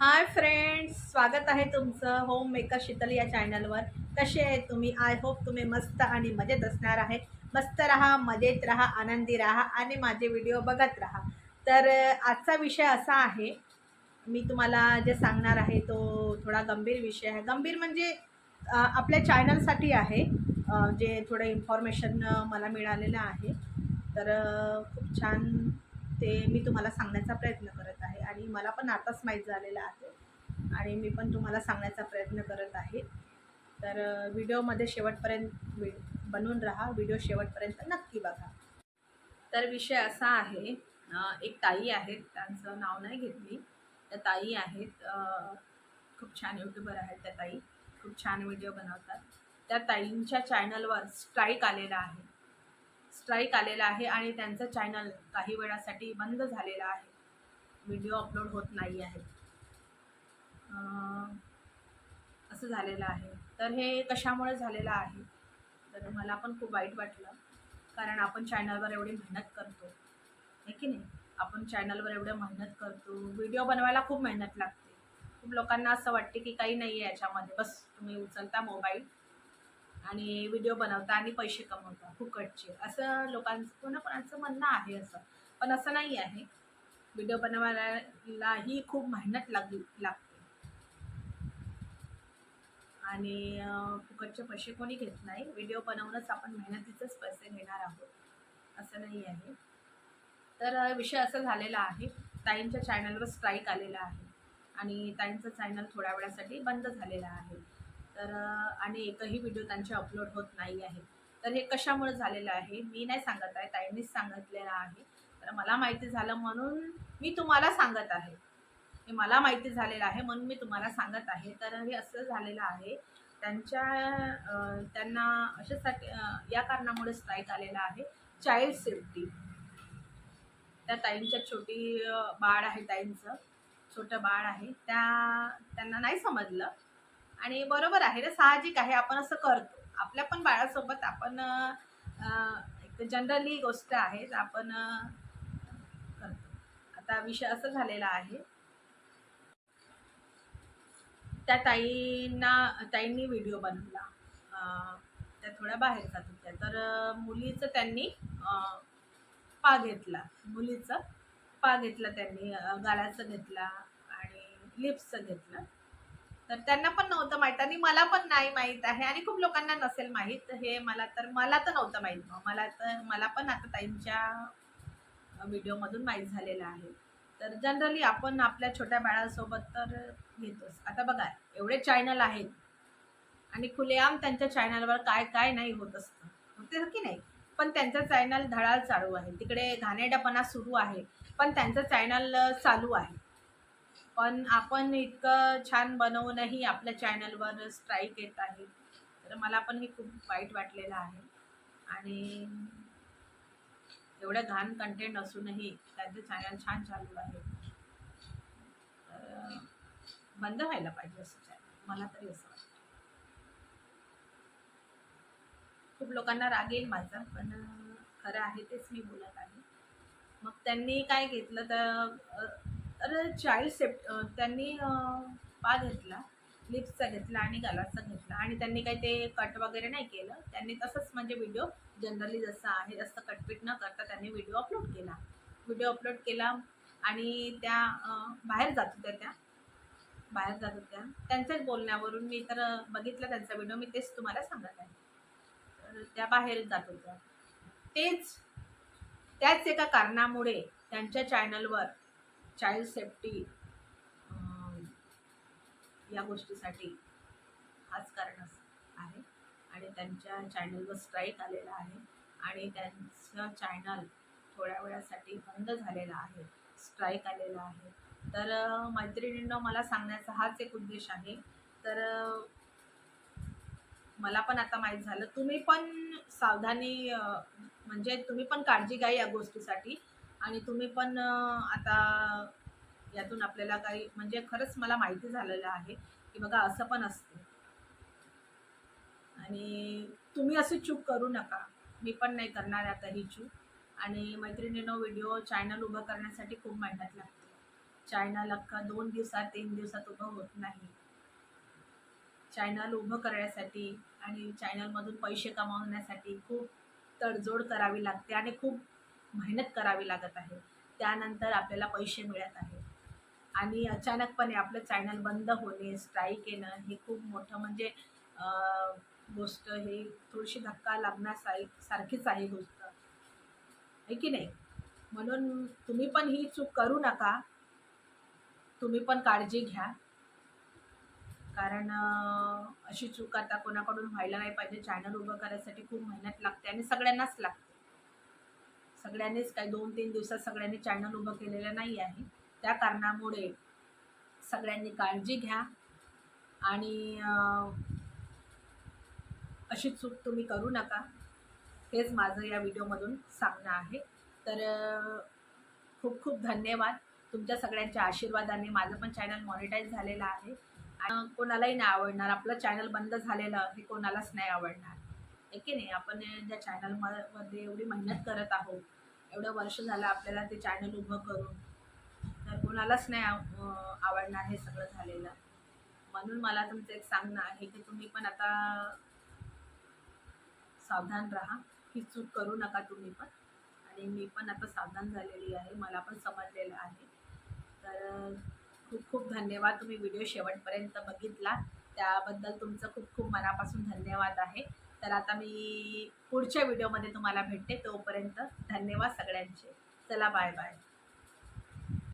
Hi friends स्वागत आहे तुमचं होम मेकर शीतल या चॅनलवर. कसे आहे तुम्ही? आय होप तुम्ही मस्त आणि मजेत असणार आहे. मस्त राहा मजेत राहा आनंदी राहा आणि माझे व्हिडिओ बघत राहा. तर आजचा विषय असा आहे मी तुम्हाला जे सांगणार आहे तो थोडा गंभीर विषय आहे. गंभीर म्हणजे आपल्या चॅनलसाठी आहे जे थोडं इन्फॉर्मेशन मला मिळालेलं आहे. तर खूप छान ते मी तुम्हाला सांगण्याचा प्रयत्न करत आहे आणि मला पण आताच माहीत झालेलं आहे आणि मी पण तुम्हाला सांगण्याचा प्रयत्न करत आहे. तर व्हिडिओमध्ये शेवटपर्यंत बनून बनवून राहा. व्हिडिओ शेवटपर्यंत नक्की बघा. तर विषय असा आहे एक ताई आहेत. त्यांचं नाव नाही घेतली त्या ताई आहेत. खूप छान यूट्यूबर आहेत त्या ताई. खूप छान व्हिडिओ बनवतात. त्या ताईंच्या चॅनलवर स्ट्राईक आलेला आहे. स्ट्राईक आलेला आहे आणि त्यांचं चॅनल काही वेळासाठी बंद झालेलं आहे. व्हिडिओ अपलोड होत नाही आहे. असं झालेलं आहे. तर हे कशामुळे झालेलं आहे? तर मला पण खूप वाईट वाटलं. कारण आपण चॅनलवर एवढी मेहनत करतो. आहे की नाही? आपण चॅनलवर एवढं मेहनत करतो. व्हिडिओ बनवायला खूप मेहनत लागते. खूप लोकांना असं वाटते की काही नाही आहे याच्यामध्ये. बस तुम्ही उचलता मोबाईल आणि व्हिडिओ बनवता आणि पैसे कमवता फुकटचे. असं लोकांचं कोणाकोणाचं म्हणणं आहे असं. पण असं नाही आहे. व्हिडिओ बनवायलाही खूप मेहनत लाग लागते. आणि फुकटचे पैसे कोणी घेत नाही. व्हिडिओ बनवूनच आपण मेहनतीचेच पैसे घेणार आहोत. असं नाही आहे. तर विषय असं झालेला आहे. ताईंच्या चॅनलवर स्ट्राईक आलेला आहे. आणि ताईंचं चॅनल थोड्या वेळासाठी बंद झालेलं आहे. तर आणि एकही व्हिडिओ त्यांचे अपलोड होत नाही आहे. तर हे कशामुळे झालेलं आहे? मी नाही सांगत आहे ताईंनीच सांगितलेलं आहे. तर मला माहिती झालं म्हणून मी तुम्हाला सांगत आहे. हे मला माहिती झालेलं आहे म्हणून मी तुम्हाला सांगत आहे. तर हे असं झालेलं आहे त्यांच्या त्यांना अशासाठी या कारणामुळे स्ट्राईक आलेला आहे. चाइल्ड सेफ्टी त्या ताईंच्या छोटी बाळ आहे ताईंचं. छोटं बाळ आहे. त्या त्यांना नाही समजलं. आणि बरोबर आहे ना साहजिक आहे आपण असं करतो. आपल्या पण बाळासोबत आपण जनरली गोष्ट आहे आपण करतो. आता विषय असं झालेला आहे. त्या ताईंना ताईंनी व्हिडिओ बनवला. त्या थोड्या बाहेर जात होत्या. तर मुलीचं त्यांनी पा घेतला. मुलीचं पा घेतला त्यांनी अं, गालाचं घेतला आणि लिप्सचं घेतलं. तर त्यांना पण नव्हतं माहीत आणि मला पण नाही माहीत आहे आणि खूप लोकांना नसेल माहीत. हे मला तर मला तर नव्हतं माहीत मग मला तर मला पण आता ताईंच्या व्हिडिओमधून माहीत झालेलं आहे. तर जनरली आपण आपल्या छोट्या बाळासोबत तर घेतोच. आता बघा एवढे चॅनल आहेत. आणि खुलेआम त्यांच्या चॅनलवर काय काय नाही होत असतं. होते की नाही? पण त्यांचं चॅनल धडाल चालू आहे. तिकडे घाणेरडापणा सुरू आहे. पण त्यांचं चॅनल चालू आहे. पण आपण इतकं छान बनवूनही आपल्या चॅनलवर स्ट्राईक येत आहे. तर मला पण हे खूप वाईट वाटलेलं आहे. आणि एवढं घाण कंटेंट असूनही त्यांचं चॅनल छान चालू आहे. तर बंद व्हायला पाहिजे असं चॅनल मला तरी असं वाटतं. खूप लोकांना राग येईल माझा पण खरं आहे तेच मी बोलत आहे. मग त्यांनी काय घेतलं तर तर चाइल्ड सेप्ट त्यांनी पा घेतला लिप्सचा घेतला आणि गालाचा घेतला. आणि त्यांनी काही ते कट वगैरे नाही केलं. त्यांनी तसंच म्हणजे व्हिडिओ जनरली जसं आहे जास्त कटपीट न करता त्यांनी व्हिडिओ अपलोड केला. व्हिडिओ अपलोड केला आणि त्या बाहेर जात होत्या त्या. बाहेर जात होत्या. त्यांच्याच बोलण्यावरून मी तर बघितला बघितलं त्यांचा व्हिडिओ मी तेच तुम्हाला सांगत आहे. तर त्या बाहेर जात होत्या. तेच त्याच एका कारणामुळे त्यांच्या चॅनलवर चाइल्ड सेफ्टी या गोष्टीसाठी हाच कारण आहे. आणि त्यांच्या चॅनलवर स्ट्राईक आलेला आहे. आणि त्यांचं चॅनल थोड्या वेळासाठी बंद झालेला आहे. स्ट्राईक आलेला आहे. तर मैत्रिणींना मला सांगण्याचा हाच एक उद्देश आहे. तर मला पण आता माहीत झालं तुम्ही पण सावधानी म्हणजे तुम्ही पण काळजी घ्या या गोष्टीसाठी. आणि तुम्ही पण आता यातून आपल्याला काही म्हणजे खरंच मला माहिती झालेलं आहे की बघा असं पण असते. आणि तुम्ही अशी चूक करू नका. मी पण नाही करणार आता ही चूक. आणि मैत्रिणीनं व्हिडिओ चॅनल उभं करण्यासाठी खूप मेहनत लागते. चॅनल अख्खा दोन दिवसात तीन दिवसात उभं होत नाही. चॅनल उभं करण्यासाठी आणि चॅनलमधून पैसे कमावण्यासाठी खूप तडजोड करावी लागते आणि खूप मेहनत करावी लागत आहे. त्यानंतर आपल्याला पैसे मिळत आहे आणि अचानकपणे आपलं चॅनल बंद होणे स्ट्राईक येणं हे खूप मोठं म्हणजे गोष्ट हे थोडीशी धक्का लागण्यासारखी सारखीच आहे गोष्ट. आहे की नाही? म्हणून तुम्ही पण ही चूक करू नका. तुम्ही पण काळजी घ्या. कारण अशी चूक आता कोणाकडून व्हायला नाही पाहिजे. चॅनल उभं करायसाठी खूप मेहनत लागते आणि सगळ्यांनाच लागते. सगळ्यांनीच काही दोन तीन दिवसात सगळ्यांनी चॅनल उभं केलेलं नाही आहे. त्या कारणामुळे सगळ्यांनी काळजी घ्या आणि अशी चूक तुम्ही करू नका. हेच माझं या व्हिडिओमधून सांगणं आहे. तर खूप खूप धन्यवाद. तुमच्या सगळ्यांच्या आशीर्वादाने माझं पण चॅनल मॉनिटाईज झालेलं आहे. आणि कोणालाही नाही आवडणार. आपलं चॅनल बंद झालेलं हे कोणालाच नाही आवडणार. आहे की नाही? आपण ज्या चॅनलमध्ये एवढी मेहनत करत आहोत. एवढं वर्ष झालं आपल्याला ते चॅनल उभं करून. तर कोणालाच नाही आव- आवडणार हे सगळं झालेलं. म्हणून मला तुमचं एक सांगणं आहे की तुम्ही पण आता सावधान राहा. ही चूक करू नका तुम्ही पण. आणि मी पण आता सावधान झालेली आहे. मला पण समजलेलं आहे. तर खूप खूप धन्यवाद तुम्ही व्हिडिओ शेवटपर्यंत बघितला. त्याबद्दल तुमचं खूप खूप मनापासून धन्यवाद आहे. तर आता मी पुढच्या व्हिडिओमध्ये तुम्हाला भेटते. तोपर्यंत धन्यवाद सगळ्यांचे. चला बाय बाय